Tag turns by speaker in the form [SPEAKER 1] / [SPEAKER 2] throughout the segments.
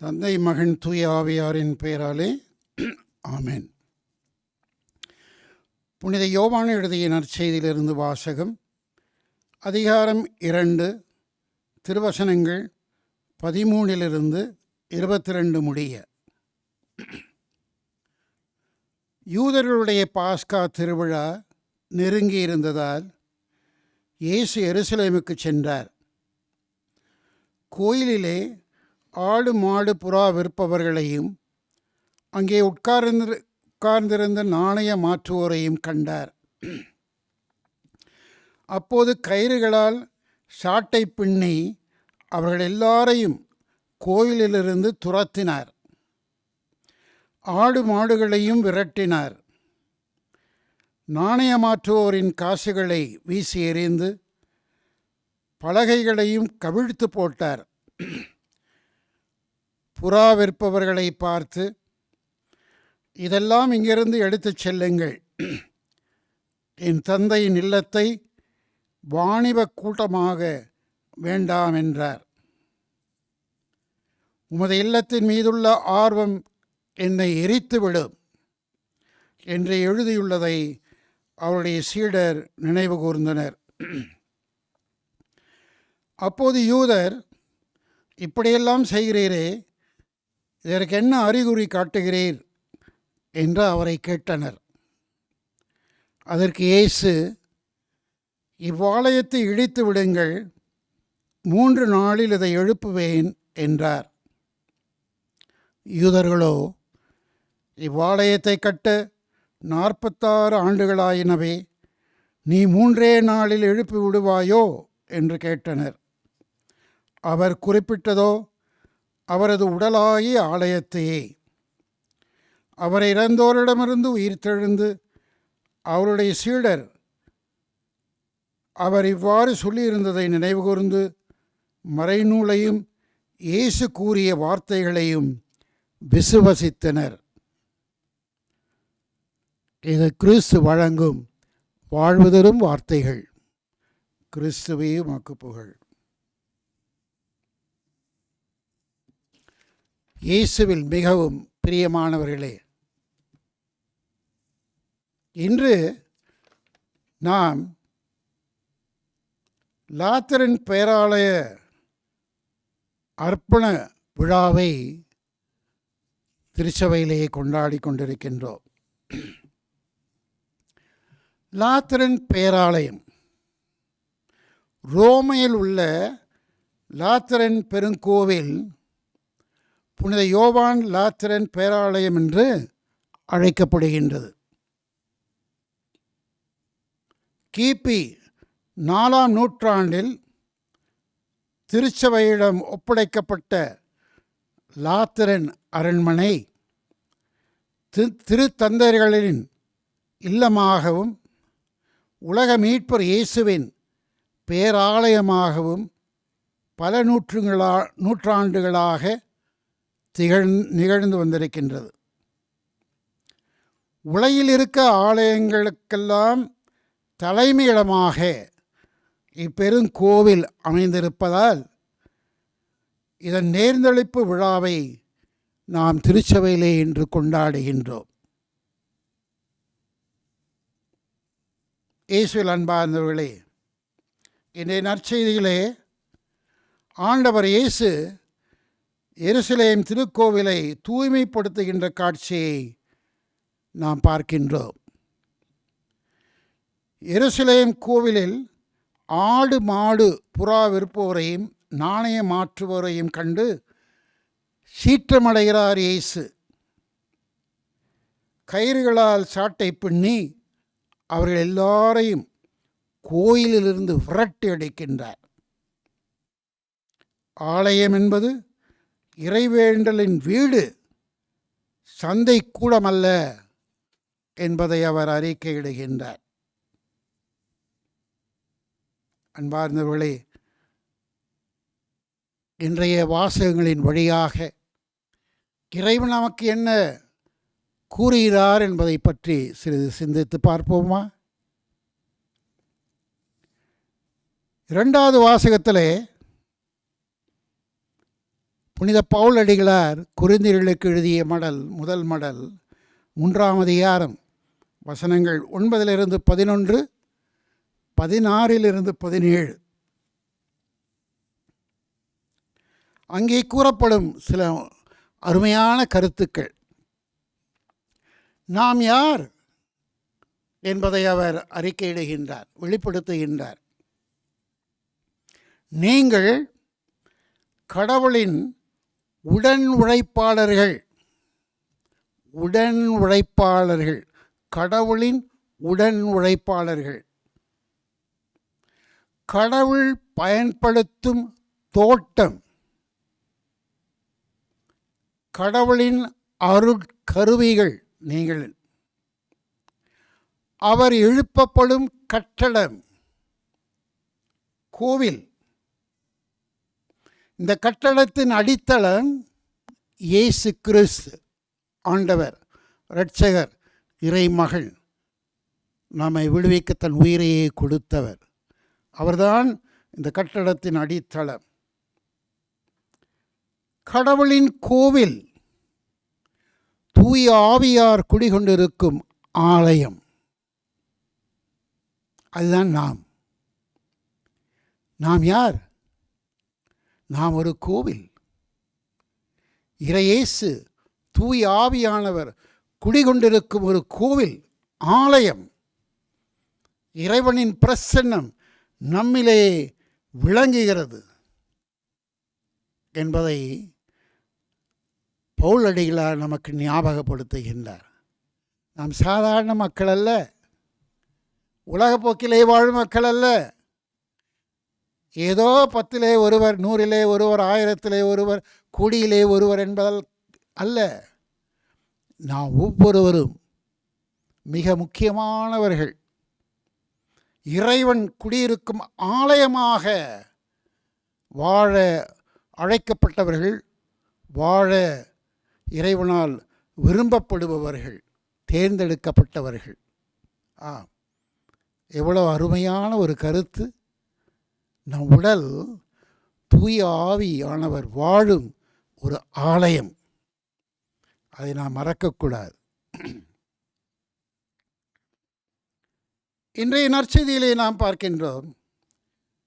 [SPEAKER 1] தந்தை மகன் தூய ஆவியாரின் பெயராலே ஆமேன். புனித யோவான் எழுதிய நற்செய்தியிலிருந்து வாசகம் அதிகாரம் இரண்டு திருவசனங்கள் பதிமூணிலிருந்து இருபத்தி ரெண்டு முடிய. யூதர்களுடைய பாஸ்கா திருவிழா நெருங்கி இருந்ததால் இயேசு எருசலேமுக்கு சென்றார். கோயிலிலே ஆடு மாடு புறா விற்பவர்களையும் அங்கே உட்கார்ந்து உட்கார்ந்திருந்த நாணய மாற்றுவோரையும் கண்டார். அப்போது கயிறுகளால் சாட்டை பின்னி அவர்கள் எல்லாரையும் கோயிலிலிருந்து துரத்தினார். ஆடு மாடுகளையும் விரட்டினார். நாணய மாற்றுவோரின் காசுகளை வீசி எறிந்து பலகைகளையும் கவிழ்த்து போட்டார். புறா விற்பவர்களை பார்த்து இதெல்லாம் இங்கிருந்து எடுத்துச் செல்லுங்கள். என் தந்தையின் இல்லத்தை வாணிப கூட்டமாக வேண்டாம் என்றார். உமது இல்லத்தின் மீதுள்ள ஆர்வம் என்னை எரித்துவிடும் என்று எழுதியுள்ளதை அவருடைய சீடர் நினைவு கூர்ந்தனர். அப்போது யூதர் இப்படியெல்லாம் செய்கிறீரே இதற்கு என்ன அறிகுறி காட்டுகிறீர்? என்று அவரை கேட்டனர். அதற்கு இயேசு இவ்வாலயத்தை இழித்து விடுங்கள் மூன்று நாளில் இதை எழுப்புவேன் என்றார். யூதர்களோ இவ்வாலயத்தை கட்ட நாற்பத்தாறு ஆண்டுகளாயினவே நீ மூன்றே நாளில் எழுப்பி விடுவாயோ என்று கேட்டனர். அவர் குறிப்பிட்டதோ அவரது உடலாகிய ஆலயத்தையே. அவர் இறந்தோரிடமிருந்து உயிர்த்தெழுந்து அவருடைய சீடர் அவர் இவ்வாறு சொல்லியிருந்ததை நினைவுகூர்ந்து மறைநூலையும் இயேசு கூறிய வார்த்தைகளையும் விசுவசித்தனர். இது கிறிஸ்து வழங்கும் வாழ்வுதரும் வார்த்தைகள். கிறிஸ்துவையும் மக்கு புகழ் இயேசுவில் மிகவும் பிரியமானவர்களே இன்று நாம் லாத்தரின் பேராலய அர்ப்பண விழாவை திருச்சபையிலேயே கொண்டாடி கொண்டிருக்கின்றோம். லாத்தரன் பேராலயம் ரோமையில் உள்ள லாத்தரன் பெருங்கோவில் புனித யோவான் லாத்திரன் பேராலயம் என்று அழைக்கப்படுகின்றது. கிபி நாலாம் நூற்றாண்டில் திருச்சபையிடம் ஒப்படைக்கப்பட்ட லாத்திரன் அரண்மனை தி திருத்தந்தைகளின் இல்லமாகவும் உலக மீட்பர் இயேசுவின் பேராலயமாகவும் பல நூற்றுங்களா நூற்றாண்டுகளாக திகழ் நிகழ்ந்து வந்திருக்கின்றது. உலகில் இருக்க ஆலயங்களுக்கெல்லாம் தலைமையிடமாக இப்பெருங்கோவில் அமைந்திருப்பதால் இதன் நேர்ந்தளிப்பு விழாவை நாம் திருச்சபையிலே இன்று கொண்டாடுகின்றோம். இயேசுவில் அன்பார்ந்தவர்களே இன்றைய நற்செய்தியிலே ஆண்டவர் இயேசு எருசலேம் திருக்கோவிலை தூய்மைப்படுத்துகின்ற காட்சியை நாம் பார்க்கின்றோம். எருசலேம் கோவிலில் ஆடு மாடு புறா விற்பவரையும் நாணயம் மாற்றுவோரையும் கண்டு சீற்றமடைகிறார் இயேசு. கயிறுகளால் சாட்டை பின்னி அவர்கள் எல்லாரையும் கோயிலிலிருந்து விரட்டி அடிக்கின்றார். ஆலயம் என்பது இறைவேண்டலின் வீடு சந்தை கூடமல்ல என்பதை அவர் அறிக்கையிடுகின்றார். அன்பார்ந்தவர்களே இன்றைய வாசகங்களின் வழியாக இறைவன் நமக்கு என்ன கூறுகிறார் என்பதை பற்றி சிறிது சிந்தித்து பார்ப்போமா? இரண்டாவது வாசகத்திலே புனித பவுல் அடிகளார் எழுதிய மடல் முதல் மடல் மூன்றாம் அதிகாரம் வசனங்கள் ஒன்பதிலிருந்து பதினொன்று பதினாறிலிருந்து பதினேழு. அங்கே கூறப்படும் சில அருமையான கருத்துக்கள். நாம் யார்? என்பதை அவர் அறிக்கையிடுகின்றார் வெளிப்படுத்துகின்றார். நீங்கள் கடவுளின் உடன் உழைப்பாளர்கள். உடன் உழைப்பாளர்கள். கடவுளின் உடன் உழைப்பாளர்கள். கடவுள் பயன்படுத்தும் தோட்டம். கடவுளின் அருட்கருவிகள் நீங்கள். அவர் எழுப்பப்படும் கட்டடம். கோவில். இந்த கட்டடத்தின் அடித்தளம் இயேசு கிறிஸ்து ஆண்டவர் இரட்சகர் இறைமகள் நம்மை விடுவிக்க தன் உயிரையே கொடுத்தவர். அவர்தான் இந்த கட்டடத்தின் அடித்தளம். கடவுளின் கோவில் தூய ஆவியார் குடிகொண்டிருக்கும் ஆலயம். அதுதான் நாம். நாம் யார்? நாம் ஒரு கோவில். இறையேசு தூய் ஆவியானவர் குடிகொண்டிருக்கும் ஒரு கோவில் ஆலயம். இறைவனின் பிரசன்னம் நம்மிலே விளங்குகிறது என்பதை பவுல் அடிகளார் நமக்கு ஞாபகப்படுத்துகின்றார். நாம் சாதாரண மக்கள் அல்ல. உலகப்போக்கிலே வாழும் மக்கள் அல்ல. ஏதோ பத்திலே ஒருவர் நூறிலே ஒருவர் ஆயிரத்திலே ஒருவர் குடியிலே ஒருவர் என்பதால் அல்ல. நாம் ஒவ்வொருவரும் மிக முக்கியமானவர்கள். இறைவன் குடியிருக்கும் ஆலயமாக வாழ அழைக்கப்பட்டவர்கள் வாழ இறைவனால் விரும்பப்படுபவர்கள் தேர்ந்தெடுக்கப்பட்டவர்கள். ஆ எவ்வளோ அருமையான ஒரு கருத்து. நம் உடல் தூய ஆவியானவர் வாழும் ஒரு ஆலயம். அதை நாம் மறக்கக்கூடாது இன்றைய நற்செய்தியிலே நாம் பார்க்கின்றோம்.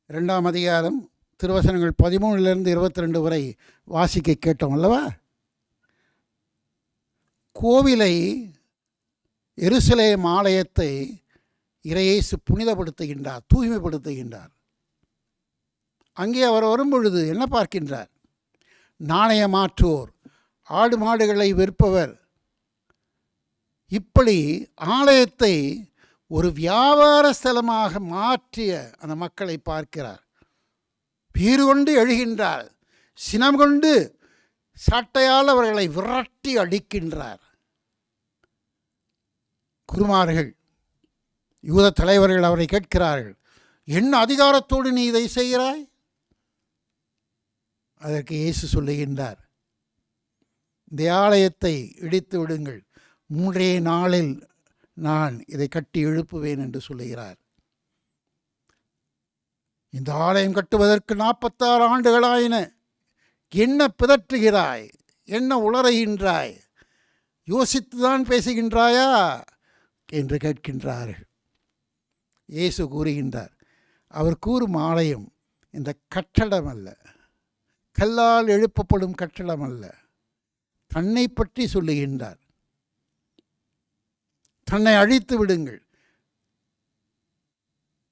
[SPEAKER 1] இரண்டாம் அதிகாரம் திருவசனங்கள் பதிமூணுலேருந்து இருபத்தி ரெண்டு வரை வாசிக்க கேட்டோம் அல்லவா? கோவிலை எருசலேம் ஆலயத்தை இறையேசு புனிதப்படுத்துகின்றார் தூய்மைப்படுத்துகின்றார். அங்கே அவர் வரும்பொழுது என்ன பார்க்கின்றார்? நாணயமாற்றுவோர் ஆடு மாடுகளை விற்பவர். இப்படி ஆலயத்தை ஒரு வியாபார ஸ்தலமாக மாற்றிய அந்த மக்களை பார்க்கிறார். வீறு கொண்டு எழுகின்றார். சினம் கொண்டு சட்டையால் அவர்களை விரட்டி அடிக்கின்றார். குருமார்கள் யூத தலைவர்கள் அவரை கேட்கிறார்கள் என்ன அதிகாரத்தோடு நீ இதை செய்கிறாய்? அதற்கு இயேசு சொல்லுகின்றார் இந்த ஆலயத்தை இடித்து விடுங்கள். மூன்றே நாளில் நான் இதை கட்டி எழுப்புவேன் என்று சொல்லுகிறார். இந்த ஆலயம் கட்டுவதற்கு நாற்பத்தாறு ஆண்டுகளாயின. என்ன பிதற்றுகிறாய்? என்ன உளறுகின்றாய்? யோசித்துதான் பேசுகின்றாயா? என்று கேட்கின்றார்கள். இயேசு கூறுகின்றார் அவர் கூறும் ஆலயம் இந்த கட்டடம் அல்ல கல்லால் எழுப்பப்படும் கட்டடம் அல்ல. தன்னை பற்றி சொல்லுகின்றார். தன்னை அழித்து விடுங்கள்.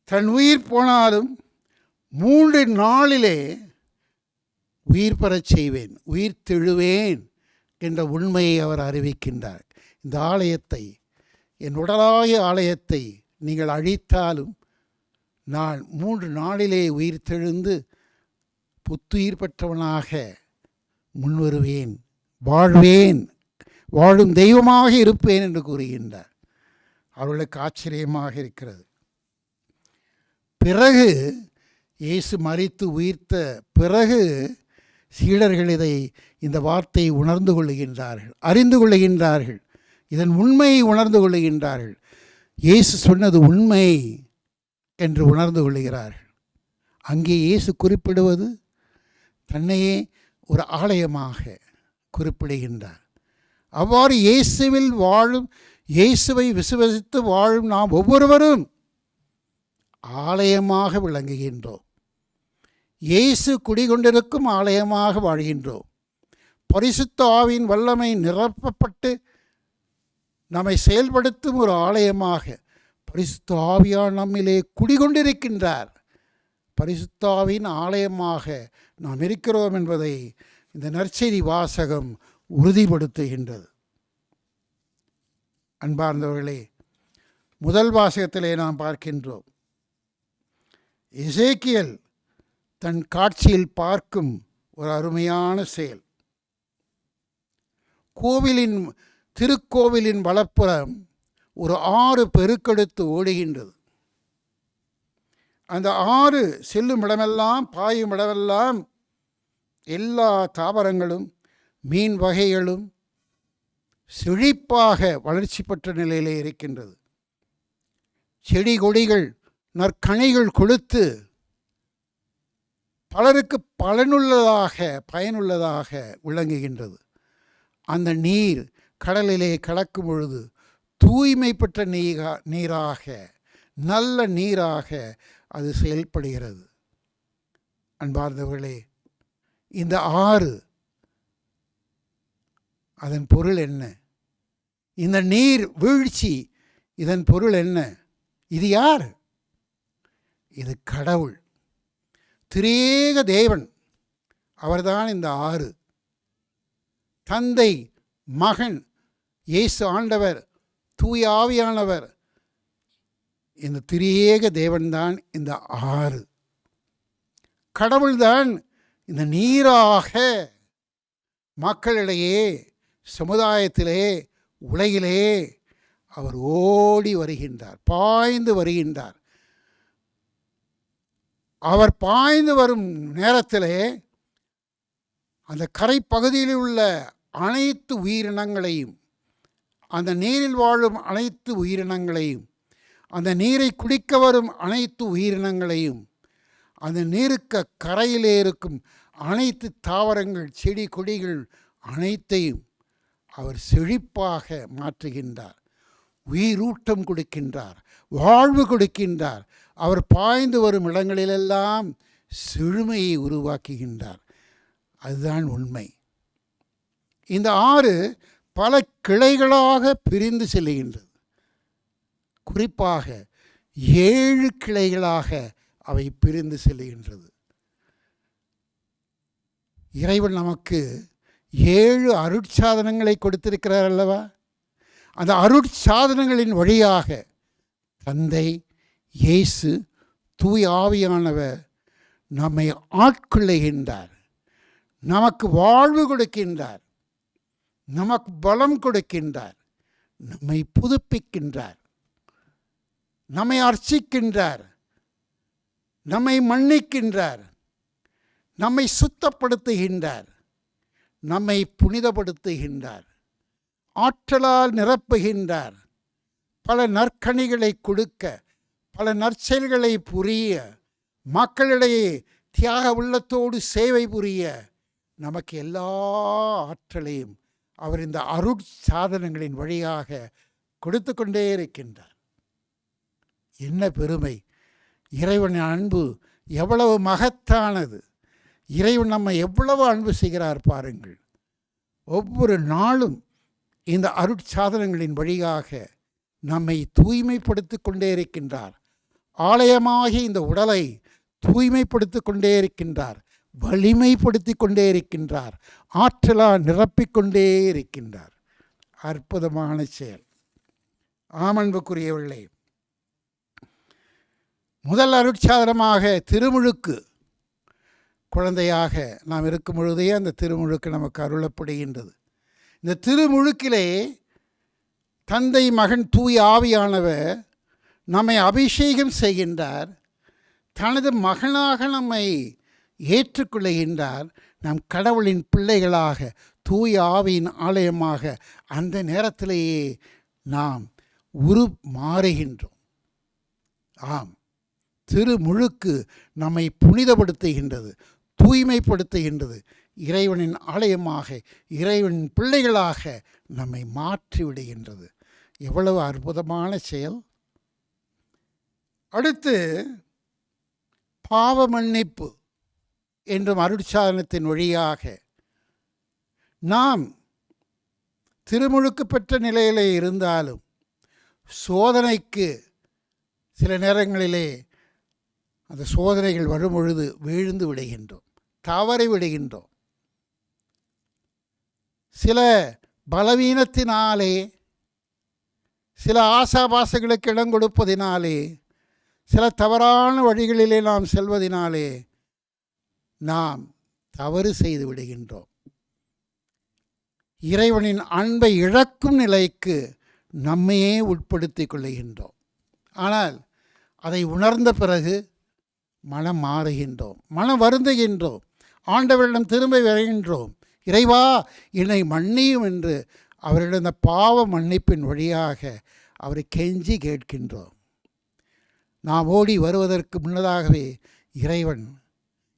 [SPEAKER 1] தன் உயிர் போனாலும் மூன்று நாளிலே உயிர் பெறச் செய்வேன் உயிர் தெழுவேன் என்ற உண்மையை அவர் அறிவிக்கின்றார். இந்த ஆலயத்தை என் உடலாகிய ஆலயத்தை நீங்கள் அழித்தாலும் நான் மூன்று நாளிலே உயிர் தெழுந்து புத்துயிர் பெற்றவனாக முன்வருவேன் வாழ்வேன் வாழும் தெய்வமாக இருப்பேன் என்று கூறுகின்றார். அவர்களுக்கு ஆச்சரியமாக இருக்கிறது. பிறகு இயேசு மறித்து உயிர்த்த பிறகு சீடர்கள் இதை இந்த வார்த்தையை உணர்ந்து கொள்ளுகின்றார்கள் அறிந்து கொள்ளுகின்றார்கள். இதன் உண்மையை உணர்ந்து கொள்ளுகின்றார்கள். இயேசு சொன்னது உண்மை என்று உணர்ந்து கொள்ளுகிறார்கள். அங்கே இயேசு குறிப்பிடுவது தன்னையே ஒரு ஆலயமாக குறிப்பிடுகின்றார். அவ்வாறு இயேசுவில் வாழும் இயேசுவை விசுவசித்து வாழும் நாம் ஒவ்வொருவரும் ஆலயமாக விளங்குகின்றோம். இயேசு குடிகொண்டிருக்கும் ஆலயமாக வாழ்கின்றோம். பரிசுத்த ஆவியின் வல்லமை நிரப்பப்பட்டு நம்மை செயல்படுத்தும் ஒரு ஆலயமாக பரிசுத்த ஆவியார் நம்மிலே குடிகொண்டிருக்கின்றார். பரிசுத்தாவின் ஆலயமாக நாம் இருக்கிறோம் என்பதை இந்த நற்செய்தி வாசகம் உறுதிப்படுத்துகின்றது. அன்பார்ந்தவர்களே முதல் வாசகத்திலே நாம் பார்க்கின்றோம். இசேக்கியல் தன் காட்சியில் பார்க்கும் ஒரு அருமையான செயல். கோவிலின் திருக்கோவிலின் வலப்புறம் ஒரு ஆறு பெருக்கெடுத்து ஓடுகின்றது. அந்த ஆறு செல்லும் இடமெல்லாம் பாயும் இடமெல்லாம் எல்லா தாவரங்களும் மீன் வகைகளும் செழிப்பாக வளர்ச்சி பெற்ற நிலையிலே இருக்கின்றது. செடி கொடிகள் நற்கனிகள் கொளுத்து பலருக்கு பலனுள்ளதாக பயனுள்ளதாக விளங்குகின்றது. அந்த நீர் கடலிலே கலக்கும் பொழுது தூய்மை பெற்ற நீரா நீராக நல்ல நீராக அது செயல்படுகிறது. அன்பார்ந்தவர்களே இந்த ஆறு அதன் பொருள் என்ன? இந்த நீர் வீழ்ச்சி இதன் பொருள் என்ன? இது யார்? இது கடவுள். திரேக தேவன் அவர்தான் இந்த ஆறு. தந்தை மகன் இயேசு ஆண்டவர் தூய ஆவியானவர் இந்த திரியேக தேவன்தான் இந்த ஆறு. கடவுள்தான் இந்த நீராக மக்களிடையே சமுதாயத்திலே உலகிலே அவர் ஓடி வருகின்றார் பாய்ந்து வருகின்றார். அவர் பாய்ந்து வரும் நேரத்திலே அந்த கரைப்பகுதியில் உள்ள அனைத்து உயிரினங்களையும் அந்த நீரில் வாழும் அனைத்து உயிரினங்களையும் அந்த நீரை குடிக்க வரும் அனைத்து உயிரினங்களையும் அந்த நீருக்கு கரையிலே இருக்கும் அனைத்து தாவரங்கள் செடி கொடிகள் அனைத்தையும் அவர் செழிப்பாக மாற்றுகின்றார். உயிரூட்டம் கொடுக்கின்றார் வாழ்வு கொடுக்கின்றார். அவர் பாய்ந்து வரும் இடங்களிலெல்லாம் செழுமையை உருவாக்குகின்றார். அதுதான் உண்மை. இந்த ஆறு பல கிளைகளாக பிரிந்து செல்லுகின்றது குறிப்பாக ஏழு கிளைகளாக அவை பிரிந்து செல்கின்றது. இறைவன் நமக்கு ஏழு அருட்சாதனங்களை கொடுத்திருக்கிறார் அல்லவா? அந்த அருட்சாதனங்களின் வழியாக தந்தை இயேசு தூய் ஆவியானவர் நம்மை ஆட்கொள்ளுகின்றார். நமக்கு வாழ்வு கொடுக்கின்றார். நமக்கு பலம் கொடுக்கின்றார். நம்மை புதுப்பிக்கின்றார். நம்மை அர்ச்சிக்கின்றார். நம்மை மன்னிக்கின்றார். நம்மை சுத்தப்படுத்துகின்றார். நம்மை புனிதப்படுத்துகின்றார். ஆற்றலால் நிரப்புகின்றார். பல நற்கனிகளை கொடுக்க பல நற்செயல்களை புரிய மக்களிடையே தியாக உள்ளத்தோடு சேவை புரிய நமக்கு எல்லா ஆற்றலையும் அவர் இந்த அருட்சாதனங்களின் வழியாக கொடுத்து கொண்டே இருக்கின்றார். என்ன பெருமை? இறைவனின் அன்பு எவ்வளவு மகத்தானது. இறைவன் நம்மை எவ்வளவு அன்பு செய்கிறார் பாருங்கள். ஒவ்வொரு நாளும் இந்த அருட்சாதனங்களின் வழியாக நம்மை தூய்மைப்படுத்தி கொண்டே இருக்கின்றார். ஆலயமாகி இந்த உடலை தூய்மைப்படுத்தி கொண்டே இருக்கின்றார். வலிமைப்படுத்தி கொண்டே இருக்கின்றார். ஆற்றலாக நிரப்பிக்கொண்டே இருக்கின்றார். அற்புதமான செயல். ஆமன்புக்குரியவர்களே முதல் அருட்சாதனமாக திருமுழுக்கு குழந்தையாக நாம் இருக்கும் பொழுதே அந்த திருமுழுக்கு நமக்கு அருளப்படுகின்றது. இந்த திருமுழுக்கிலே தந்தை மகன் தூய் ஆவியானவர் நம்மை அபிஷேகம் செய்கின்றார். தனது மகனாக நம்மை ஏற்றுக்கொள்ளுகின்றார். நம் கடவுளின் பிள்ளைகளாக தூய் ஆவியின் ஆலயமாக அந்த நேரத்திலேயே நாம் உரு மாறுகின்றோம் ஆம். திருமுழுக்கு நம்மை புனிதப்படுத்துகின்றது தூய்மைப்படுத்துகின்றது. இறைவனின் ஆலயமாக இறைவனின் பிள்ளைகளாக நம்மை மாற்றிவிடுகின்றது எவ்வளவு அற்புதமான செயல். அடுத்து பாவ மன்னிப்பு என்றும் அருட்சாதனத்தின் வழியாக நாம் திருமுழுக்கு பெற்ற நிலையிலே இருந்தாலும் சோதனைக்கு சில நேரங்களிலே அந்த சோதனைகள் வரும் பொழுது வீழ்ந்து விடுகின்றோம் தவறி விடுகின்றோம். சில பலவீனத்தினாலே சில ஆசாபாசங்களுக்கு இடம் கொடுப்பதினாலே சில தவறான வழிகளிலே நாம் செல்வதினாலே நாம் தவறு செய்து விடுகின்றோம். இறைவனின் அன்பை இழக்கும் நிலைக்கு நம்மையே உட்படுத்திக் கொள்ளுகின்றோம். ஆனால் அதை உணர்ந்த பிறகு மனம் மாறுகின்றோம் மனம் வருந்துகின்றோம் ஆண்டவரிடம் திரும்ப வருகின்றோம். இறைவா என்னை மன்னியும் என்று அவரிடம் இந்த பாவ மன்னிப்பின் வழியாக அவரை கெஞ்சி கேட்கின்றோம். நாம் ஓடி வருவதற்கு முன்னதாகவே இறைவன்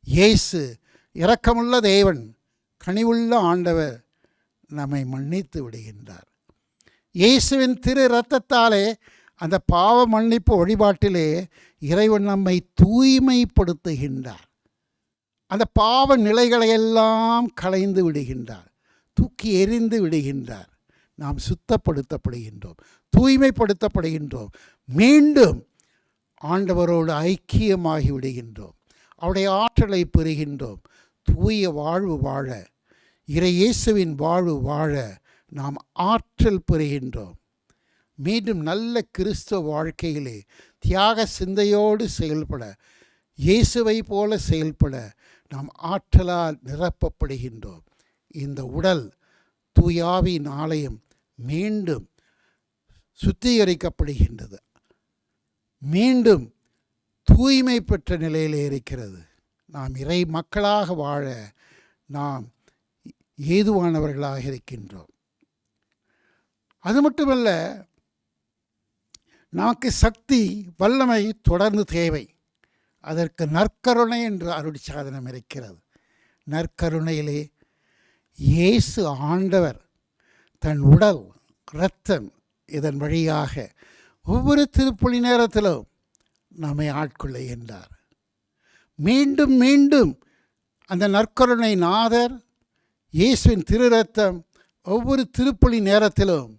[SPEAKER 1] இயேசு இரக்கமுள்ள தேவன் கனிவுள்ள ஆண்டவர் நம்மை மன்னித்து விடுகின்றார். இயேசுவின் திரு இரத்தத்தாலே அந்த பாவ மன்னிப்பு வழிபாட்டிலே இறைவன் நம்மை தூய்மைப்படுத்துகின்றார். அந்த பாவ நிலைகளை எல்லாம் களைந்து விடுகின்றார். தூக்கி எறிந்து விடுகின்றார். நாம் சுத்தப்படுத்தப்படுகின்றோம். தூய்மைப்படுத்தப்படுகின்றோம். மீண்டும் ஆண்டவரோடு ஐக்கியமாகி விடுகின்றோம். அவருடைய ஆற்றலை பெறுகின்றோம். தூய வாழ்வு வாழ இறை இயேசுவின் வாழ்வு வாழ நாம் ஆற்றல் பெறுகின்றோம். மீண்டும் நல்ல கிறிஸ்துவ வாழ்க்கையிலே தியாக சிந்தையோடு செயல்பட இயேசுவை போல செயல்பட நாம் ஆற்றலால் நிரப்பப்படுகின்றோம். இந்த உடல் தூயாவின் ஆலயம் மீண்டும் சுத்திகரிக்கப்படுகின்றது. மீண்டும் தூய்மை பெற்ற நிலையிலே இருக்கிறது. நாம் இறை மக்களாக வாழ நாம் ஏதுவானவர்களாக இருக்கின்றோம். அது மட்டுமல்ல நமக்கு சக்தி வல்லமை தொடர்ந்து தேவை. அதற்கு நற்கருணை என்று அருள் சாதனம் இருக்கிறது. நற்கருணையிலே இயேசு ஆண்டவர் தன் உடல் இரத்தம் இதன் வழியாக ஒவ்வொரு திருப்புளி நேரத்திலும் நம்மை ஆட்கொள்ளுகின்றார் மீண்டும் மீண்டும் அந்த நற்கருணை நாதர் இயேசுவின் திரு ரத்தம் ஒவ்வொரு திருப்புளி நேரத்திலும்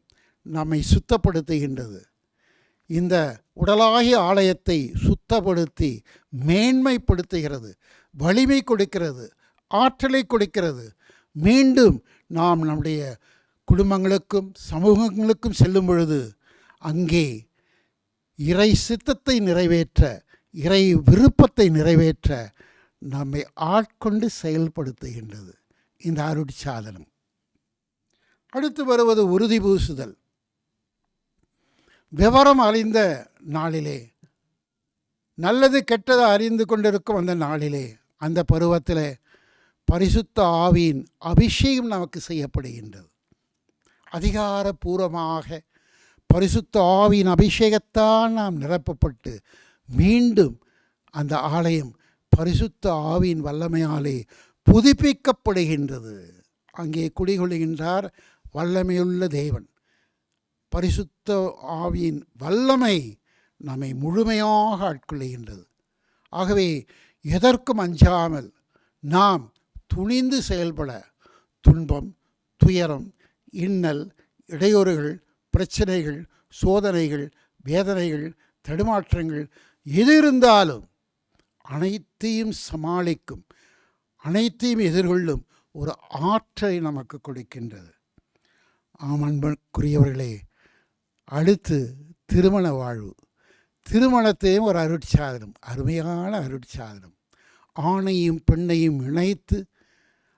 [SPEAKER 1] நம்மை சுத்தப்படுத்துகின்றது. இந்த உடலாகிய ஆலயத்தை சுத்தப்படுத்தி மேன்மைப்படுத்துகிறது வலிமை கொடுக்கிறது ஆற்றலை கொடுக்கிறது. மீண்டும் நாம் நம்முடைய குடும்பங்களுக்கும் சமூகங்களுக்கும் செல்லும் பொழுது அங்கே இறை சித்தத்தை நிறைவேற்ற இறை விருப்பத்தை நிறைவேற்ற நம்மை ஆட்கொண்டு செயல்படுத்துகின்றது. இந்த அருட்சாதனம். அடுத்து வருவது உறுதி பூசுதல். விவரம் அறிந்த நாளிலே நல்லது கெட்டதை அறிந்து கொண்டிருக்கும் அந்த நாளிலே அந்த பருவத்தில் பரிசுத்த ஆவியின் அபிஷேகம் நமக்கு செய்யப்படுகின்றது. அதிகாரபூர்வமாக பரிசுத்த ஆவியின் அபிஷேகத்தால் நாம் நிரப்பப்பட்டு மீண்டும் அந்த ஆலயம் பரிசுத்த ஆவியின் வல்லமையாலே புதுப்பிக்கப்படுகின்றது. அங்கே குடிகொள்கின்றார் வல்லமையுள்ள தேவன். பரிசுத்த ஆவியின் வல்லமை நம்மை முழுமையாக ஆட்கொள்ளுகின்றது. ஆகவே எதற்கும் அஞ்சாமல் நாம் துணிந்து செயல்பட துன்பம் துயரம் இன்னல் இடையூறுகள் பிரச்சனைகள் சோதனைகள் வேதனைகள் தடுமாற்றங்கள் எது இருந்தாலும் அனைத்தையும் சமாளிக்கும் அனைத்தையும் எதிர்கொள்ளும் ஒரு ஆற்றலை நமக்கு கொடுக்கின்றது. ஆம் அன்புக்குரியவர்களே அடுத்து திருமண வாழ்வு. திருமணத்தையும் ஒரு அருட்சாதனம் அருமையான அருட்சாதனம். ஆணையும் பெண்ணையும் இணைத்து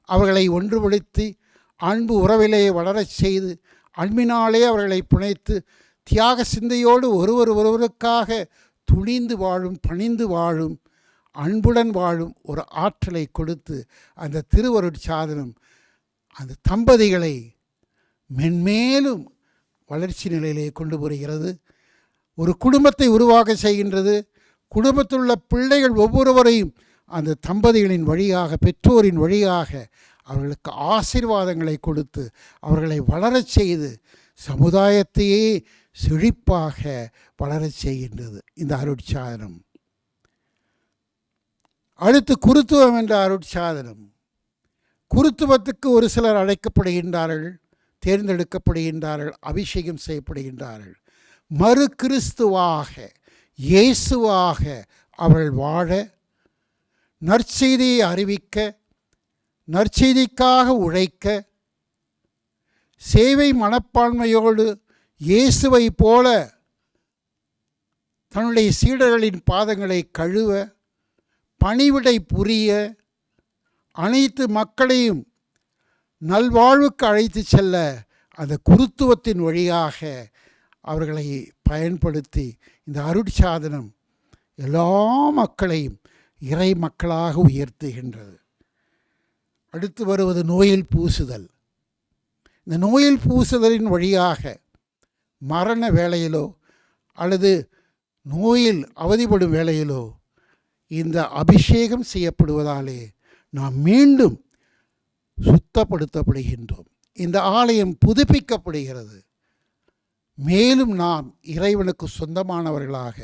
[SPEAKER 1] அவர்களை ஒன்றுபடுத்தி அன்பு உறவிலே வளரச் செய்து அன்பினாலே அவர்களை பிணைத்து தியாக சிந்தையோடு ஒருவர் ஒருவருக்காக துணிந்து வாழும் பணிந்து வாழும் அன்புடன் வாழும் ஒரு ஆற்றலை கொடுத்து அந்த திருவருட்சாதனம் அந்த தம்பதிகளை மென்மேலும் வளர்ச்சி நிலையிலே கொண்டு வருகிறது ஒரு குடும்பத்தை உருவாக்க செய்கின்றது. குடும்பத்தில் உள்ள பிள்ளைகள் ஒவ்வொருவரையும் அந்த தம்பதிகளின் வழியாக பெற்றோரின் வழியாக அவர்களுக்கு ஆசீர்வாதங்களை கொடுத்து அவர்களை வளரச் செய்து சமுதாயத்தையே செழிப்பாக வளரச் செய்கின்றது. இந்த அருட்சாதனம். அடுத்து குருத்துவம் என்ற அருட்சாதனம். குருத்துவத்துக்கு ஒரு சிலர் அழைக்கப்படுகின்றார்கள். தேர்ந்தெடுக்கப்படுகின்றார்கள் அபிஷேகம் செய்யப்படுகின்றார்கள். மறு கிறிஸ்துவாக இயேசுவாக அவள் வாழ நற்செய்தியை அறிவிக்க நற்செய்திக்காக உழைக்க சேவை மனப்பான்மையோடு இயேசுவை போல தன்னுடைய சீடர்களின் பாதங்களை கழுவ பணிவிடை புரிய அனைத்து மக்களையும் நல்வாழ்வுக்கு அழைத்து செல்ல அந்த குருத்துவத்தின் வழியாக அவர்களை பயன்படுத்தி இந்த அருட்சாதனம் எல்லா மக்களையும் இறை மக்களாக உயர்த்துகின்றது. அடுத்து வருவது நோயில் பூசுதல். இந்த நோயில் பூசுதலின் வழியாக மரண வேளையிலோ அல்லது நோயில் அவதிப்படும் வேளையிலோ இந்த அபிஷேகம் செய்யப்படுவதாலே நாம் மீண்டும் சுத்தப்படுத்தப்படுகின்றோம். இந்த ஆலயம் புதுப்பிக்கப்படுகிறது. மேலும் நாம் இறைவனுக்கு சொந்தமானவர்களாக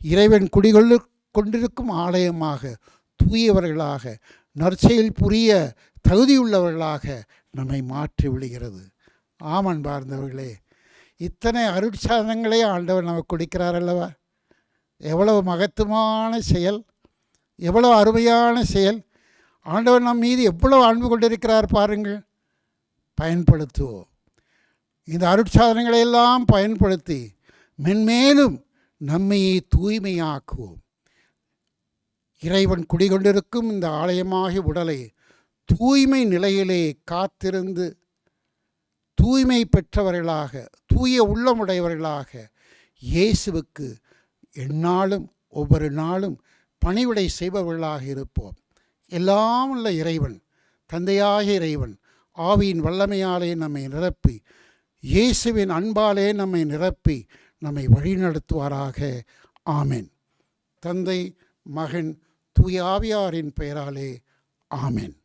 [SPEAKER 1] இறைவன் குடிகொள்ள கொண்டிருக்கும் ஆலயமாக தூயவர்களாக நற்செயல் புரிய தகுதியுள்ளவர்களாக நம்மை மாற்றி விடுகிறது. ஆமன் பார்ந்தவர்களே இத்தனை அருட்சாதனங்களே ஆண்டவர் நமக்கு கொடுக்கிறார் அல்லவா? எவ்வளவு மகத்துவமான செயல் எவ்வளவு அருமையான செயல் ஆண்டவர் நம் மீது எவ்வளவு அன்பு கொண்டிருக்கிறார் பாருங்கள். பயன்படுத்துவோம் இந்த அருட்சாதனங்களை எல்லாம் பயன்படுத்தி மென்மேலும் நம்மையை தூய்மையாக்குவோம். இறைவன் குடிகொண்டிருக்கும் இந்த ஆலயமாகி உடலை தூய்மை நிலையிலே காத்திருந்து தூய்மை பெற்றவர்களாக தூய உள்ளமுடையவர்களாக இயேசுவுக்கு எந்நாளும் ஒவ்வொரு நாளும் பணிவிடை செய்பவர்களாக இருப்போம். எல்லாம் உள்ள இறைவன் தந்தையாக இறைவன் ஆவியின் வல்லமையாலே நம்மை நிரப்பி இயேசுவின் அன்பாலே நம்மை நிரப்பி நம்மை வழிநடத்துவாராக. ஆமேன். தந்தை மகன் தூயாவியாரின் பெயராலே ஆமேன்.